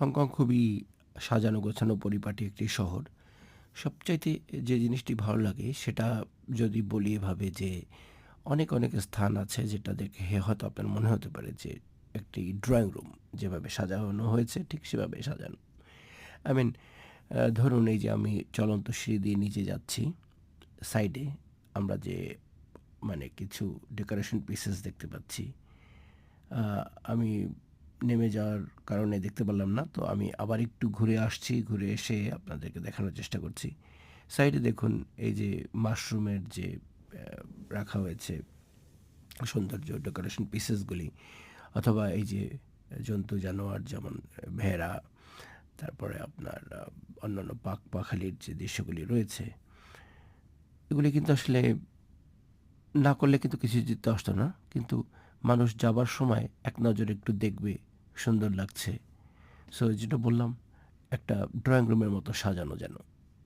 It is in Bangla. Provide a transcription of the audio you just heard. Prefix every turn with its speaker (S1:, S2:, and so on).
S1: হংকং খুবই সাজানো গোছানো পরিপাটি একটি শহর। সবচাইতে যে জিনিসটি ভালো লাগে সেটা যদি বলি এভাবে যে অনেক অনেক স্থান আছে যেটা দেখে হয়তো আপনার মনে হতে পারে যে একটি ড্রয়িং রুম যেভাবে সাজানো হয়েছে ঠিক সেভাবে সাজানো। আই মিন ধরুন এই যে আমি চলন্ত সিঁড়ি দিয়ে নিচে যাচ্ছি, সাইডে আমরা যে মানে কিছু ডেকোরেশন পিসেস দেখতে পাচ্ছি আমি নেমে যাওয়ার কারণে দেখতে পারলাম না। তো আমি আবার একটু ঘুরে আসছি, ঘুরে এসে আপনাদেরকে দেখানোর চেষ্টা করছি। সাইডে দেখুন, এই যে মাশরুমের যে রাখা হয়েছে সৌন্দর্য ডেকোরেশন পিসেসগুলি, অথবা এই যে জন্তু, জানোয়ার যেমন ভেড়া, তারপরে আপনার অন্যান্য পাক পাখালির যে দৃশ্যগুলি রয়েছে, এগুলি কিন্তু আসলে না করলে কিন্তু কিছু জিততে আসতো না। কিন্তু মানুষ যাবার সময় এক নজরে একটু দেখবে সুন্দর লাগছে। সো যেটা বললাম একটা ড্রয়িং রুমের মতো সাজানো যেন।